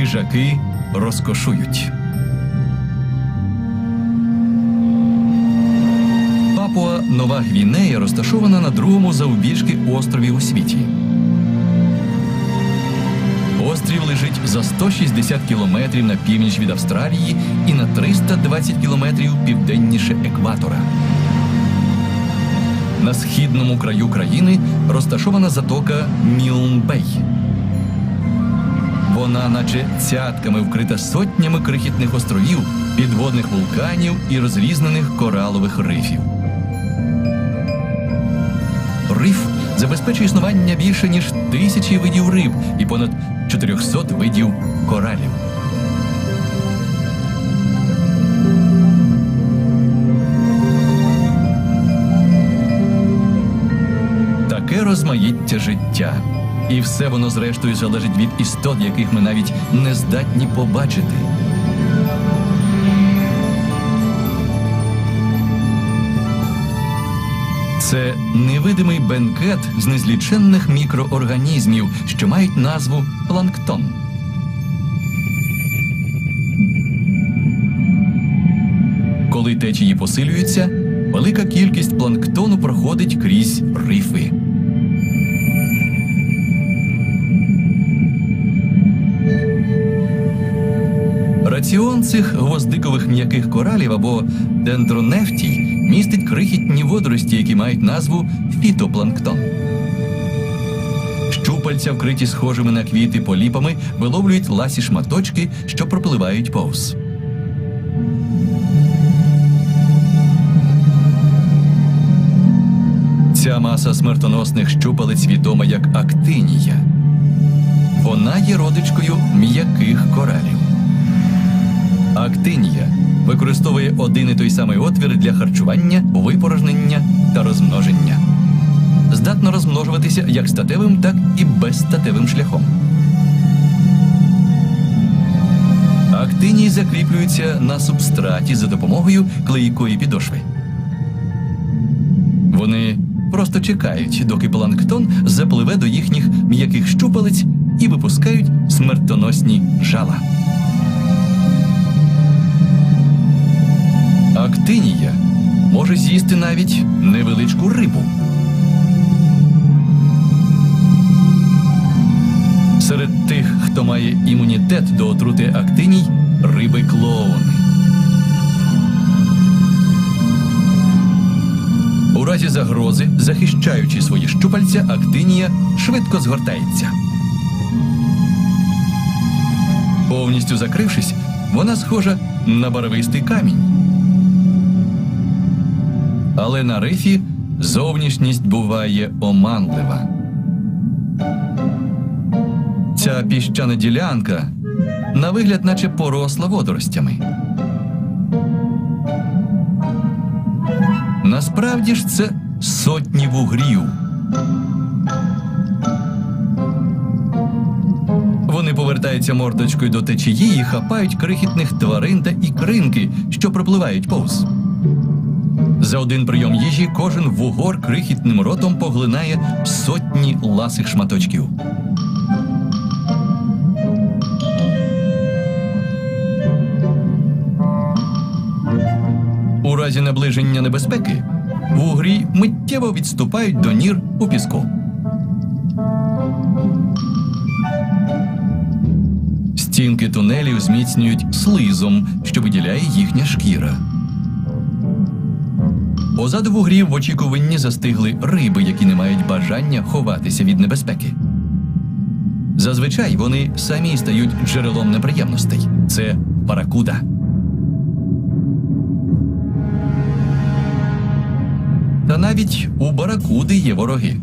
Хижаки розкошують. Папуа Нова Гвінея розташована на другому завбільшки острові у світі. Острів лежить за 160 кілометрів на північ від Австралії і на 320 кілометрів південніше екватора. На східному краю країни розташована затока Мілнбей. Вона, наче цятками, вкрита сотнями крихітних островів, підводних вулканів і розрізнених коралових рифів. Риф забезпечує існування більше ніж тисячі видів риб і понад 400 видів коралів. Таке розмаїття життя. І все воно зрештою залежить від істот, яких ми навіть не здатні побачити. Це невидимий бенкет з незліченних мікроорганізмів, що мають назву планктон. Коли течії посилюються, велика кількість планктону проходить крізь рифи. Раціон цих гвоздикових м'яких коралів або дендронефтій містить крихітні водорості, які мають назву фітопланктон. Щупальця, вкриті схожими на квіти поліпами, виловлюють ласі шматочки, що пропливають повз. Ця маса смертоносних щупалець відома як актинія. Вона є родичкою м'яких коралів. Актинія використовує один і той самий отвір для харчування, випорожнення та розмноження. Здатна розмножуватися як статевим, так і безстатевим шляхом. Актинії закріплюються на субстраті за допомогою клейкої підошви. Вони просто чекають, доки планктон запливе до їхніх м'яких щупалець і випускають смертоносні жала. Актинія може з'їсти навіть невеличку рибу. Серед тих, хто має імунітет до отрути актиній, риби клоуни. У разі загрози, захищаючи свої щупальця, актинія швидко згортається. Повністю закрившись, вона схожа на барвистий камінь. Але на рифі зовнішність буває оманлива. Ця піщана ділянка на вигляд, наче поросла водоростями. Насправді ж це сотні вугрів. Вони повертаються мордочкою до течії і хапають крихітних тварин та ікринки, що пропливають повз. За один прийом їжі кожен вугор крихітним ротом поглинає сотні ласих шматочків. У разі наближення небезпеки вугрі миттєво відступають до нір у піску. Стінки тунелів зміцнюють слизом, що виділяє їхня шкіра. Позаду вугрів в очікуванні застигли риби, які не мають бажання ховатися від небезпеки. Зазвичай вони самі стають джерелом неприємностей. Це паракуда. Та навіть у баракуди є вороги.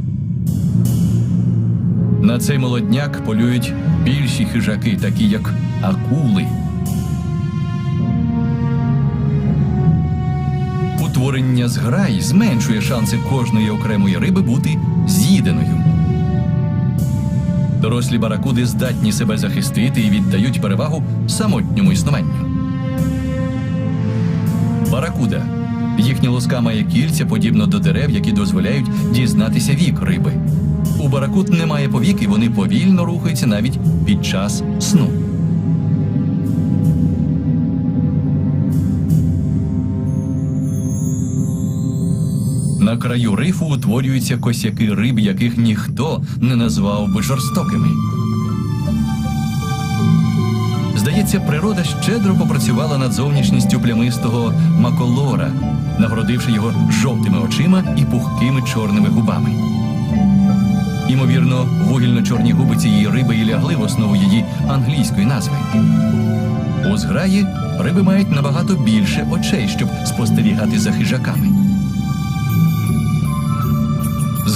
На цей молодняк полюють більші хижаки, такі як акули. Утворення зграй зменшує шанси кожної окремої риби бути з'їденою. Дорослі баракуди здатні себе захистити і віддають перевагу самотньому існуванню. Баракуда. Їхня луска має кільця, подібно до дерев, які дозволяють дізнатися вік риби. У баракут немає повік, і вони повільно рухаються навіть під час сну. На краю рифу утворюються косяки риб, яких ніхто не назвав би жорстокими. Здається, природа щедро попрацювала над зовнішністю плямистого маколора, нагородивши його жовтими очима і пухкими чорними губами. Імовірно, вугільно-чорні губи цієї риби і лягли в основу її англійської назви. У зграї риби мають набагато більше очей, щоб спостерігати за хижаками.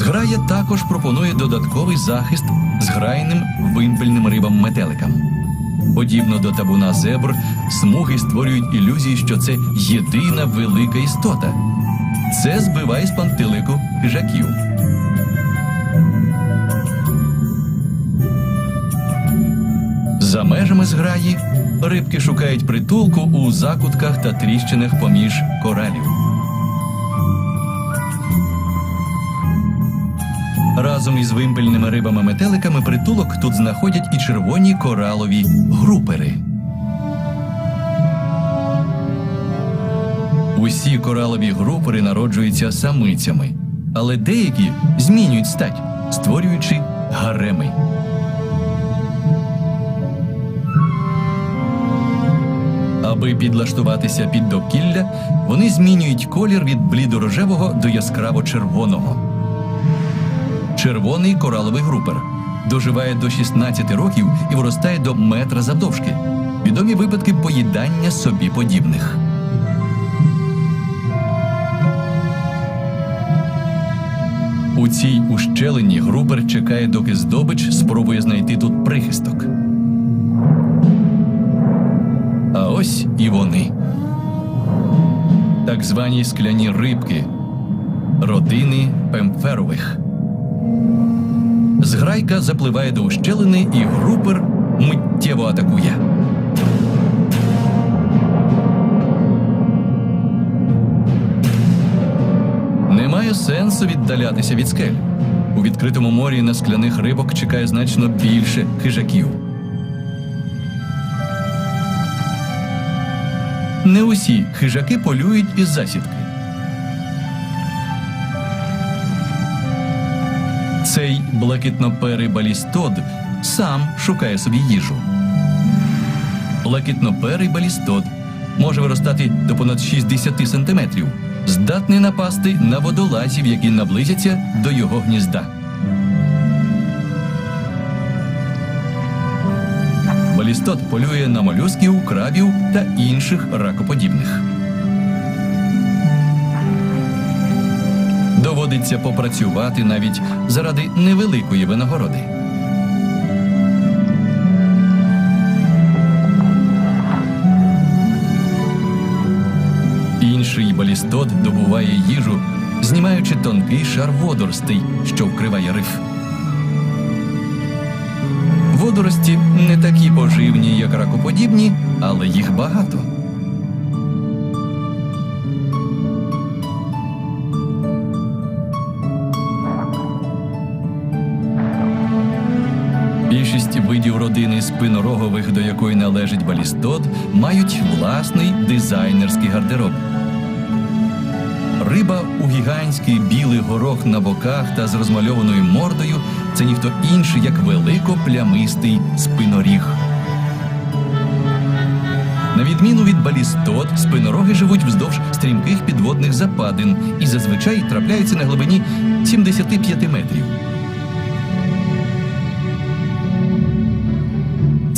Зграя також пропонує додатковий захист зграйним вимпельним рибам-метеликам. Подібно до табуна зебр, смуги створюють ілюзії, що це єдина велика істота. Це збиває з пантелику хижаків. За межами зграї рибки шукають притулку у закутках та тріщинах поміж коралів. Разом із вимпельними рибами-метеликами притулок тут знаходять і червоні коралові групери. Усі коралові групери народжуються самицями, але деякі змінюють стать, створюючи гареми. Аби підлаштуватися під довкілля, вони змінюють колір від блідорожевого до яскраво-червоного. Червоний кораловий групер доживає до 16 років і виростає до метра завдовжки. Відомі випадки поїдання собі подібних. У цій ущелині групер чекає, доки здобич спробує знайти тут прихисток. А ось і вони. Так звані скляні рибки родини пемферових. Зграйка запливає до ущелини, і групер миттєво атакує. Немає сенсу віддалятися від скель. У відкритому морі на скляних рибок чекає значно більше хижаків. Не усі хижаки полюють із засідки. Цей блакитноперий сам шукає собі їжу. Блакитноперий балістод може виростати до понад 60 сантиметрів, здатний напасти на водолазів, які наблизяться до його гнізда. Балістод полює на молюсків, крабів та інших ракоподібних. Доводиться попрацювати навіть заради невеликої винагороди. Інший балістод добуває їжу, знімаючи тонкий шар водоростей, що вкриває риф. Водорості не такі поживні, як ракоподібні, але їх багато. Більшість видів родини спинорогових, до якої належить балістод, мають власний дизайнерський гардероб. Риба у гігантський білий горох на боках та з розмальованою мордою це ніхто інший, як великоплямистий спиноріг. На відміну від балістот, спинороги живуть вздовж стрімких підводних западин і зазвичай трапляються на глибині 75 метрів.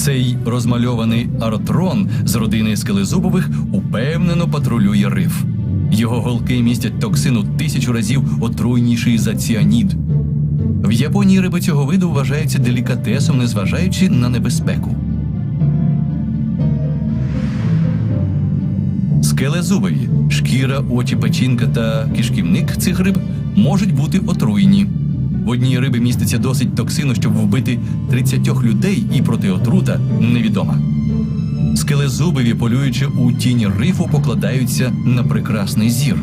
Цей розмальований аротрон з родини скелезубових упевнено патрулює риф. Його голки містять токсин у тисячу разів отруйніший за ціанід. В Японії риби цього виду вважаються делікатесом, незважаючи на небезпеку. Скелезубові, шкіра, очі, печінка та кишківник цих риб можуть бути отруйні. В одній риби міститься досить токсину, щоб вбити 30 людей, і протиотрута невідома. Скелезубові, полюючи у тіні рифу, покладаються на прекрасний зір.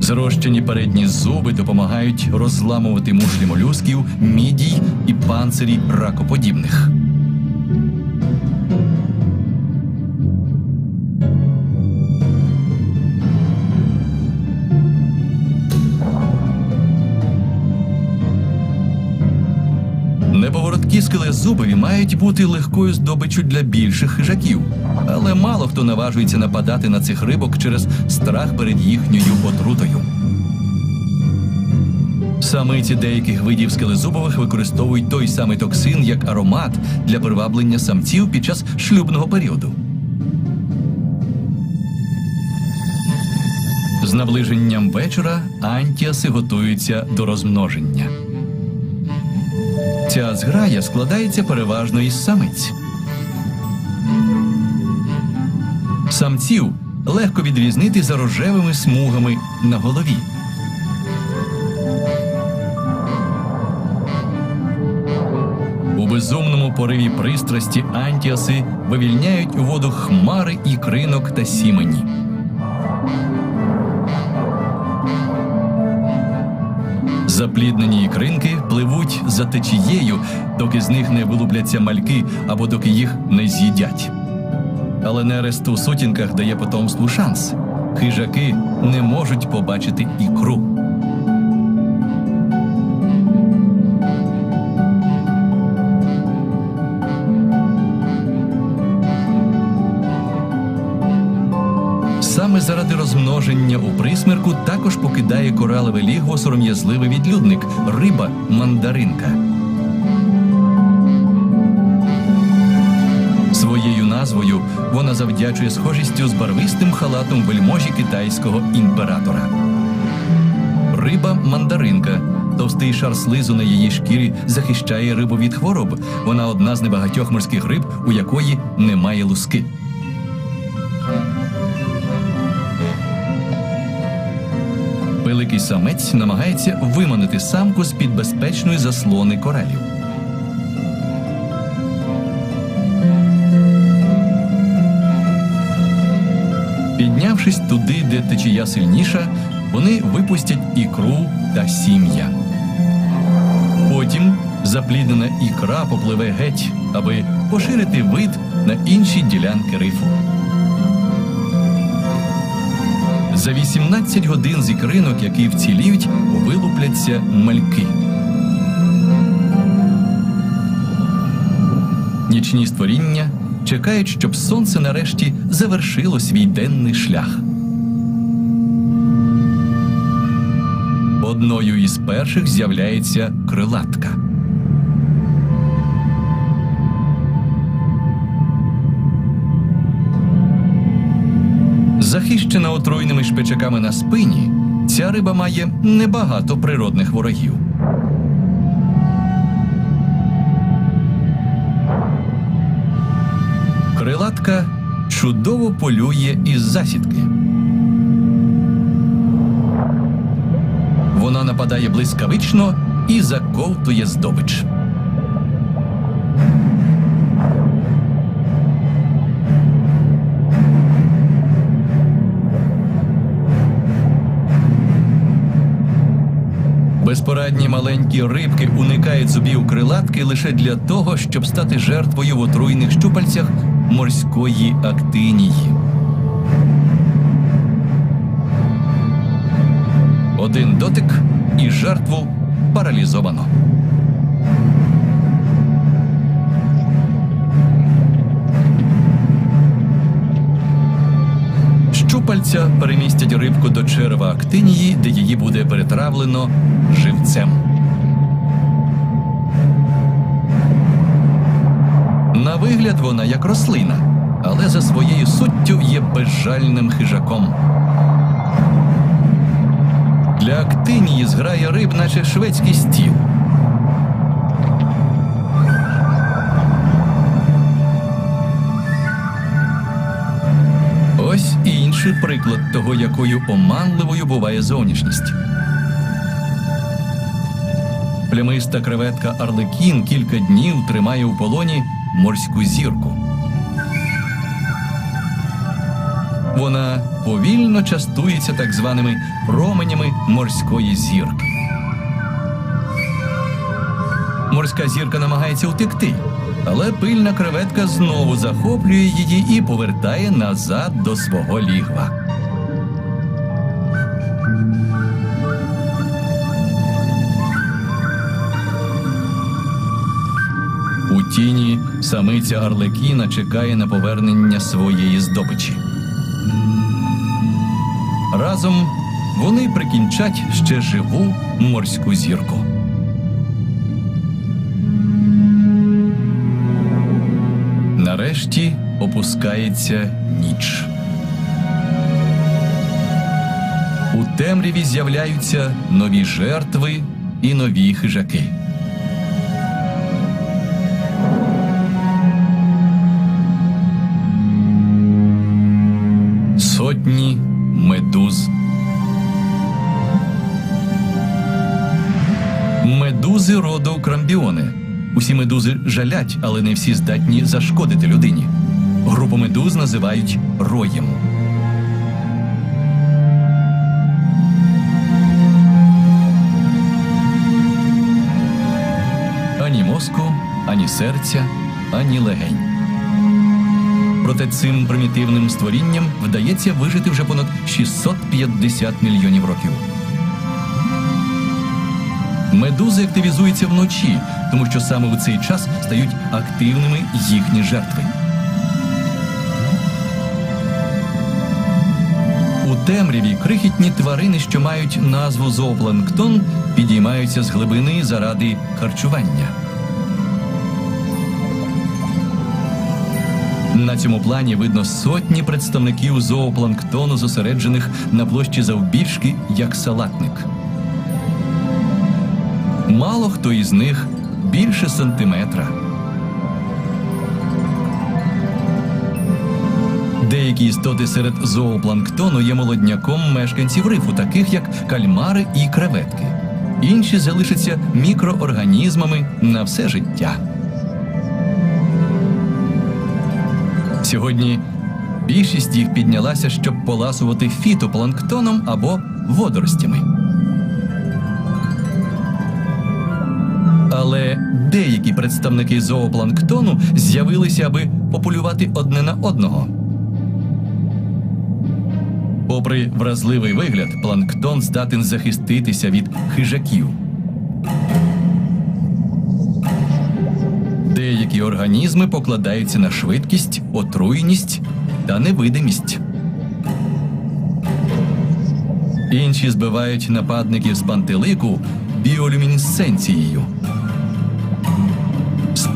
Зрощені передні зуби допомагають розламувати мушлі молюсків, мідій і панцирі ракоподібних. Неповороткі скелезубові мають бути легкою здобиччю для більших хижаків, але мало хто наважується нападати на цих рибок через страх перед їхньою отрутою. Самиці деяких видів скелезубових використовують той самий токсин як аромат для приваблення самців під час шлюбного періоду. З наближенням вечора антіаси готуються до розмноження. Ця зграя складається переважно із самиць. Самців легко відрізнити за рожевими смугами на голові. У безумному пориві пристрасті антіаси вивільняють у воду хмари і кринок та сімені. Запліднені ікринки пливуть за течією, доки з них не вилупляться мальки або доки їх не з'їдять. Але нерест у сутінках дає потомству шанс. Хижаки не можуть побачити ікру. Розмноження у присмерку також покидає коралеве лігво сором'язливий відлюдник риба мандаринка. Своєю назвою вона завдячує схожістю з барвистим халатом вельможі китайського імператора. Риба мандаринка. Товстий шар слизу на її шкірі захищає рибу від хвороб. Вона одна з небагатьох морських риб, у якої немає луски. Великий самець намагається виманити самку з-під безпечної заслони коралів. Піднявшись туди, де течія сильніша, вони випустять ікру та сім'я. Потім запліднена ікра попливе геть, аби поширити вид на інші ділянки рифу. За 18 годин з ікринок, які вціліють, вилупляться мальки. Нічні створіння чекають, щоб сонце нарешті завершило свій денний шлях. Одною із перших з'являється крилатка. Захищена отруйними шпичаками на спині, ця риба має небагато природних ворогів. Крилатка чудово полює із засідки. Вона нападає блискавично і заковтує здобич. Безпорадні маленькі рибки уникають зубів крилатки лише для того, щоб стати жертвою в отруйних щупальцях морської актинії. Один дотик і жертву паралізовано. Щупальця перемістять рибку до черева актинії, де її буде перетравлено живцем. На вигляд вона як рослина, але за своєю суттю є безжальним хижаком. Для актинії зграє риб, наче шведський стіл. Інший приклад того, якою оманливою буває зовнішність. Плямиста креветка Арлекін кілька днів тримає у полоні морську зірку. Вона повільно частується так званими променями морської зірки. Морська зірка намагається утекти, але пильна креветка знову захоплює її і повертає назад до свого лігва. У тіні самиця Арлекіна чекає на повернення своєї здобичі. Разом вони прикінчать ще живу морську зірку. Нарешті опускається ніч. У темряві з'являються нові жертви і нові хижаки. Сотні медуз. Медузи роду крамбіони. Усі медузи жалять, але не всі здатні зашкодити людині. Групу медуз називають роєм. Ані мозку, ані серця, ані легень. Проте цим примітивним створінням вдається вижити вже понад 650 мільйонів років. Медузи активізуються вночі, тому що саме у цей час стають активними їхні жертви. У темряві крихітні тварини, що мають назву зоопланктон, підіймаються з глибини заради харчування. На цьому плані видно сотні представників зоопланктону, зосереджених на площі завбільшки, як салатник. Мало хто із них більше сантиметра. Деякі істоти серед зоопланктону є молодняком мешканців рифу, таких як кальмари і креветки. Інші залишаться мікроорганізмами на все життя. Сьогодні більшість їх піднялася, щоб поласувати фітопланктоном або водоростями. Але деякі представники зоопланктону з'явилися, аби пополювати одне на одного. Попри вразливий вигляд, планктон здатен захиститися від хижаків. Деякі організми покладаються на швидкість, отруйність та невидимість. Інші збивають нападників з пантелику біолюмінесценцією.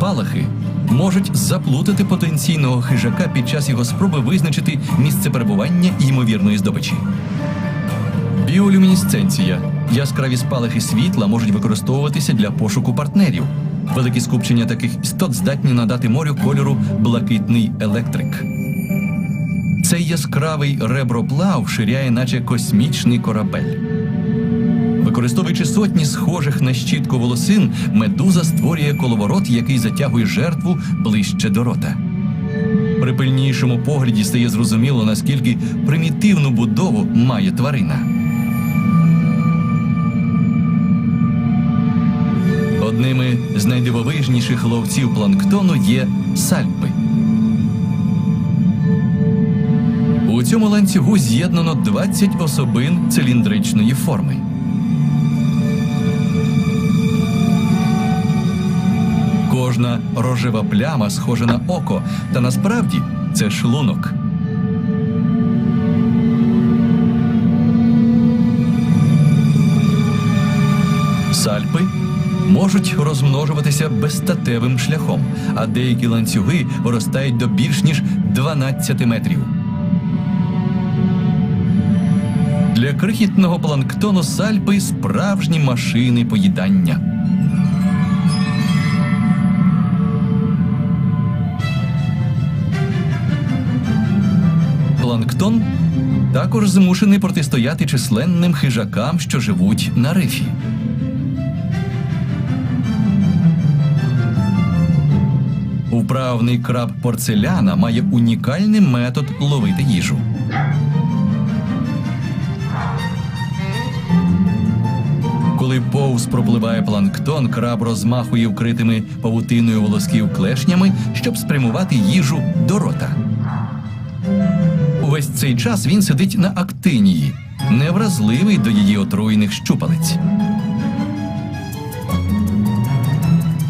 Спалахи можуть заплутати потенційного хижака під час його спроби визначити місце перебування ймовірної здобичі. Біолюмінесценція. Яскраві спалахи світла можуть використовуватися для пошуку партнерів. Великі скупчення таких істот здатні надати морю кольору блакитний електрик. Цей яскравий реброплав ширяє, наче космічний корабель. Використовуючи сотні схожих на щітку волосин, медуза створює коловорот, який затягує жертву ближче до рота. При пильнішому погляді стає зрозуміло, наскільки примітивну будову має тварина. Одними з найдивовижніших ловців планктону є сальпи. У цьому ланцюгу з'єднано 20 особин циліндричної форми. Кожна рожева пляма схожа на око, та насправді це шлунок. Сальпи можуть розмножуватися безстатевим шляхом, а деякі ланцюги виростають до більш ніж 12 метрів. Для крихітного планктону сальпи справжні машини поїдання. Також змушений протистояти численним хижакам, що живуть на рифі. Управний краб порцеляна має унікальний метод ловити їжу. Коли повз пропливає планктон, краб розмахує вкритими павутиною волосків клешнями, щоб спрямувати їжу до рота. Увесь цей час він сидить на актинії, невразливий до її отруйних щупалець.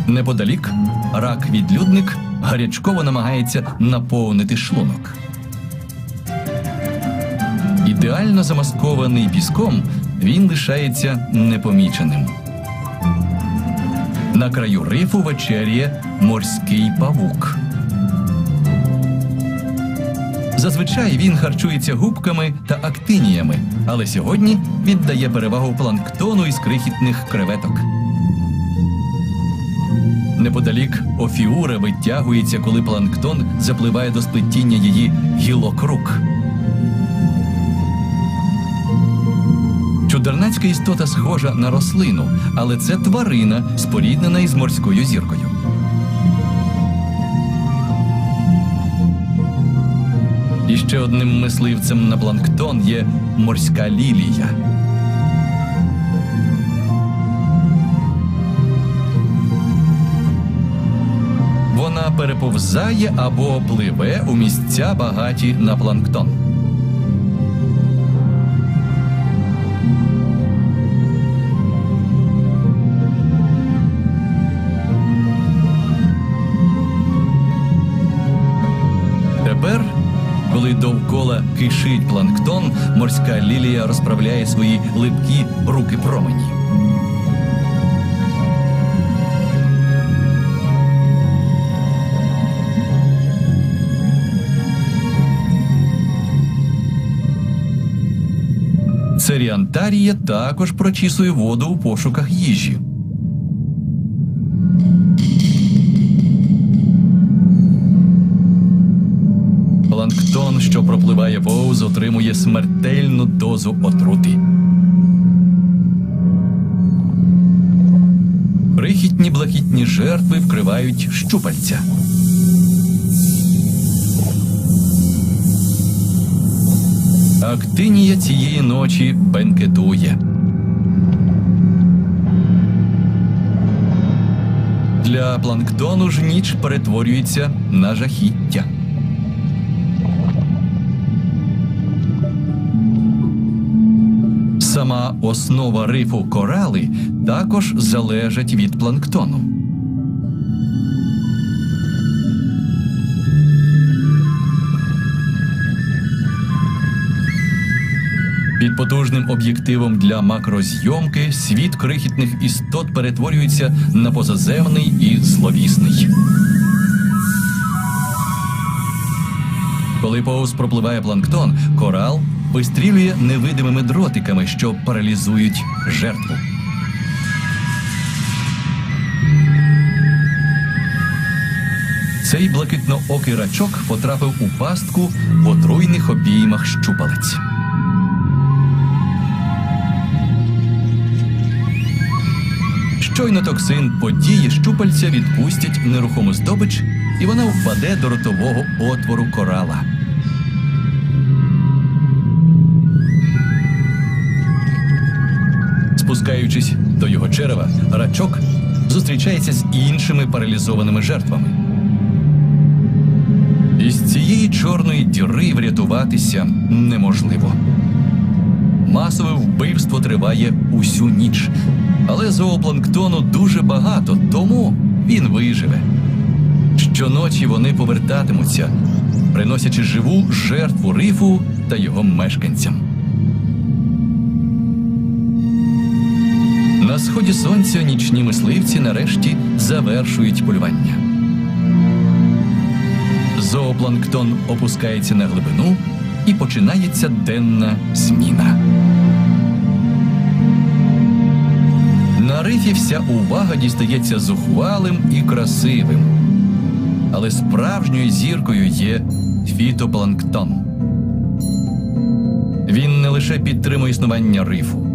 Неподалік рак-відлюдник гарячково намагається наповнити шлунок. Ідеально замаскований піском, він лишається непоміченим. На краю рифу вечеряє морський павук. Зазвичай він харчується губками та актиніями, але сьогодні віддає перевагу планктону із крихітних креветок. Неподалік офіура витягується, коли планктон запливає до сплетіння її гілок рук. Чудернацька істота схожа на рослину, але це тварина, споріднена із морською зіркою. Ще одним мисливцем на планктон є морська лілія. Вона переповзає або пливе у місця багаті на планктон. Кишить планктон, морська лілія розправляє свої липкі руки промені. Церіантарія також прочісує воду у пошуках їжі. Планктон, що пропливає повз, отримує смертельну дозу отрути. Крихітні блакитні жертви вкривають щупальця. Актинія цієї ночі бенкетує. Для планктону ж ніч перетворюється на жахіття. Сама основа рифу корали також залежить від планктону. Під потужним об'єктивом для макрозйомки світ крихітних істот перетворюється на позаземний і зловісний. Коли повз пропливає планктон, корал вистрілює невидимими дротиками, що паралізують жертву. Цей блакитноокий рачок потрапив у пастку в отруйних обіймах щупалець. Щойно токсин події щупальця відпустять нерухому здобич, і вона впаде до ротового отвору корала. Спускаючись до його черева, рачок зустрічається з іншими паралізованими жертвами. Із цієї чорної діри врятуватися неможливо. Масове вбивство триває усю ніч, але зоопланктону дуже багато, тому він виживе. Щоночі вони повертатимуться, приносячи живу жертву рифу та його мешканцям. Сході сонця нічні мисливці нарешті завершують полювання. Зоопланктон опускається на глибину і починається денна зміна. На рифі вся увага дістається зухвалим і красивим. Але справжньою зіркою є фітопланктон. Він не лише підтримує існування рифу.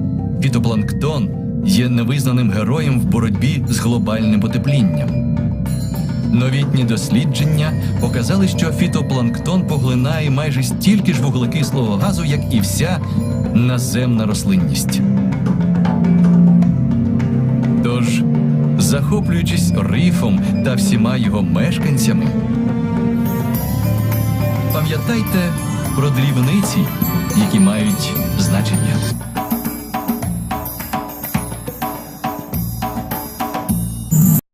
Фітопланктон є невизнаним героєм в боротьбі з глобальним потеплінням. Новітні дослідження показали, що фітопланктон поглинає майже стільки ж вуглекислого газу, як і вся наземна рослинність. Тож, захоплюючись рифом та всіма його мешканцями, пам'ятайте про дрібниці, які мають значення.